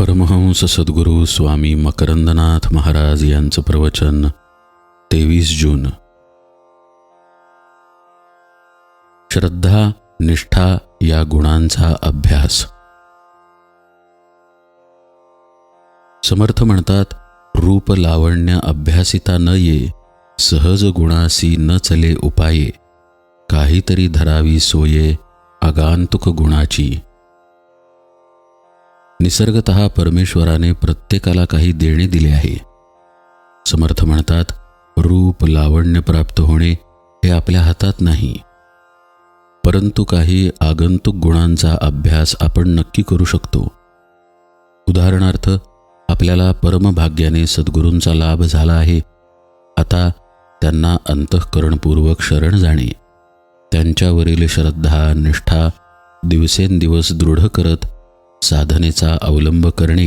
परमहंस सद्गुरू स्वामी मकरंदनाथ महाराज यांचं प्रवचन तेवीस जून. श्रद्धा निष्ठा या गुणांचा अभ्यास. समर्थ म्हणतात रूप लावण्य अभ्यासिता न ये सहज गुणासी न चले उपाये. काहीतरी धरावी सोये अगांतुक गुणाची. निसर्गत परमेश्वराने प्रत्येकाला काही देणे दिले आहे. समर्थ म्हणतात रूप लावण्य प्राप्त होणे हे आपल्या हातात नाही. परंतु काही आगंतुक गुणांचा अभ्यास आपण नक्की करू शकतो. उदाहरणार्थ आपल्याला परमभाग्याने सद्गुरूंचा लाभ झाला आहे. आता त्यांना अंतःकरणपूर्वक शरण जाणे. त्यांच्यावरील श्रद्धा निष्ठा दिवसेंदिवस दृढ करत साधनेचा अवलंब करणे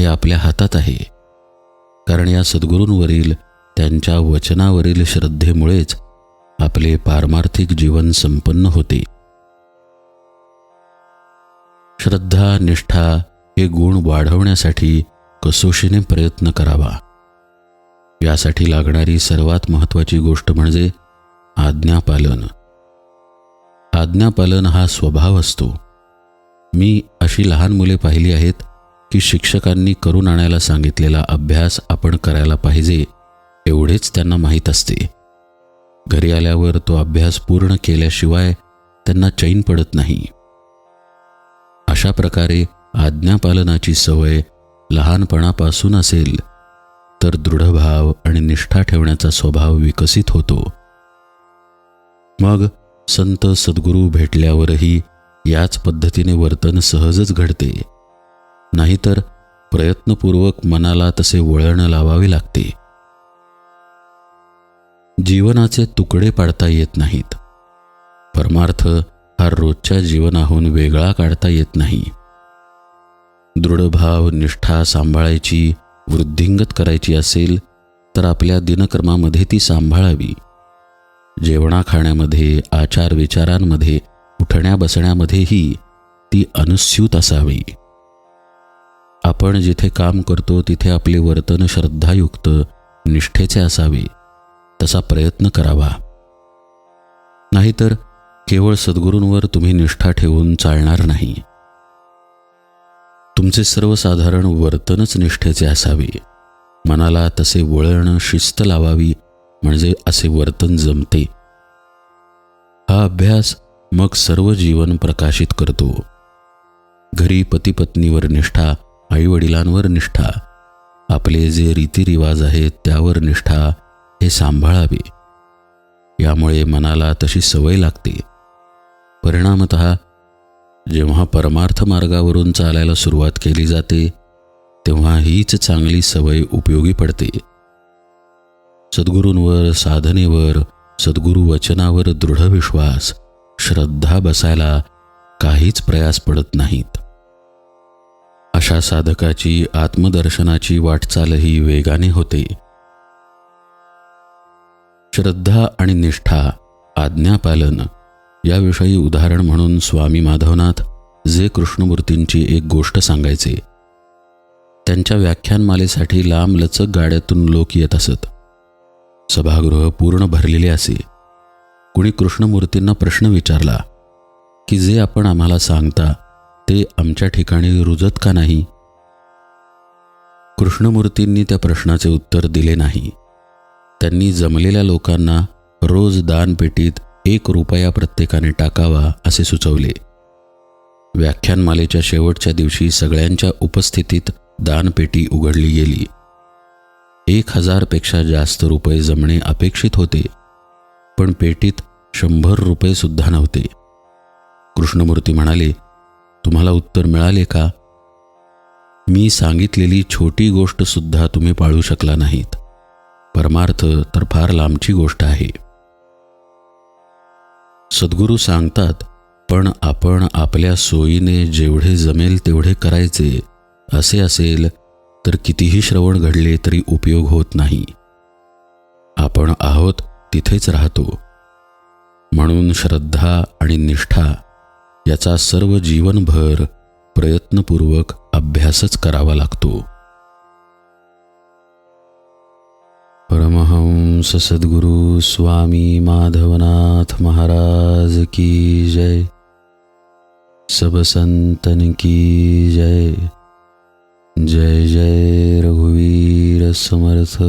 हे आपल्या हातात आहे. कारण या सद्गुरूंवरील त्यांच्या वचनावरील श्रद्धेमुळेच आपले पारमार्थिक जीवन संपन्न होते. श्रद्धा निष्ठा हे गुण वाढवण्यासाठी कसोशीने प्रयत्न करावा. यासाठी लागणारी सर्वात महत्त्वाची गोष्ट म्हणजे आज्ञापालन. आज्ञापालन हा स्वभाव असतो. मी अशी लहान मुले पाहिली आहेत की शिक्षकांनी करून आणायला सांगितलेला अभ्यास आपण करायला पाहिजे एवढेच त्यांना माहीत असते. घरी आल्यावर तो अभ्यास पूर्ण केल्याशिवाय त्यांना चैन पडत नाही. अशा प्रकारे आज्ञापालनाची सवय लहानपणापासून असेल तर दृढभाव आणि निष्ठा ठेवण्याचा स्वभाव विकसित होतो. मग संत सद्गुरू भेटल्यावरही याच पद्धतीने वर्तन सहजच घडते. नाहीतर प्रयत्नपूर्वक मनाला तसे वळण लावावे लागते. जीवनाचे तुकडे पाडता येत नाहीत. परमार्थ हा रोजच्या जीवनाहून वेगळा काढता येत नाही. दृढभाव निष्ठा सांभाळायची वृद्धिंगत करायची असेल तर आपल्या दिनक्रमामध्ये ती सांभाळावी. जेवणा खाण्यामध्ये आचार विचारांमध्ये उठण्या बसण्यामध्येही ती अनुस्यूत असावी. आपण जिथे काम करतो तिथे आपले वर्तन श्रद्धायुक्त निष्ठेचे असावे. तसा प्रयत्न करावा. नाहीतर केवळ सद्गुरूंवर तुम्ही निष्ठा ठेवून चालणार नाही. तुमचे सर्वसाधारण वर्तनच निष्ठेचे असावे. मनाला तसे वळण शिस्त लावावी म्हणजे असे वर्तन जमते. हा अभ्यास मग सर्व जीवन प्रकाशित करतो. घरी पतीपत्नीवर निष्ठा आईवडिलांवर निष्ठा. आपले जे रीतिरिवाज आहेत त्यावर निष्ठा हे सांभाळावे. यामुळे मनाला तशी सवय लागते. परिणामत जेव्हा परमार्थ मार्गावरून चालायला सुरुवात केली जाते तेव्हा हीच चांगली सवय उपयोगी पडते. सद्गुरूंवर साधनेवर सद्गुरू वचनावर दृढ विश्वास श्रद्धा बसायला काहीच प्रयास पडत नाहीत. अशा साधकाची आत्मदर्शनाची वाटचालही वेगाने होते. श्रद्धा आणि निष्ठा आज्ञापालन याविषयी उदाहरण म्हणून स्वामी माधवनाथ जे कृष्णमूर्तींची एक गोष्ट सांगायचे. त्यांच्या व्याख्यानमालेसाठी लांब लचक गाड्यातून लोक येत असत. सभागृह पूर्ण भरलेले असे. कुणी कृष्णमूर्तींना प्रश्न विचारला की जे आपण आम्हाला सांगता ते आमच्या ठिकाणी रुजत का नाही? कृष्णमूर्तींनी त्या प्रश्नाचे उत्तर दिले नाही. त्यांनी जमलेल्या लोकांना रोज दानपेटीत एक रुपया प्रत्येकाने टाकावा असे सुचवले. व्याख्यानमालेच्या शेवटच्या दिवशी सगळ्यांच्या उपस्थितीत दानपेटी उघडली गेली. एक हजारपेक्षा जास्त रुपये जमणे अपेक्षित होते पण पेटीत शंभर रुपये सुद्धा नव्हते. कृष्णमूर्ती म्हणाले तुम्हाला उत्तर मिळाले का? मी सांगितलेली छोटी गोष्ट सुद्धा तुम्ही पाळू शकला नाहीत. परमार्थ तर फार लांबची गोष्ट आहे. सद्गुरू सांगतात पण आपण आपल्या सोयीने जेवढे जमेल तेवढे करायचे. असे असेल तर कितीही श्रवण घडले तरी उपयोग होत नाही. आपण आहोत तिथेच राहतो. म्हणून श्रद्धा आणि निष्ठा याचा सर्व जीवनभर प्रयत्नपूर्वक अभ्यासच करावा लागतो. परमहंस सद्गुरु स्वामी माधवनाथ महाराज की जय. सब संतन की जय. जय जय रघुवीर समर्थ.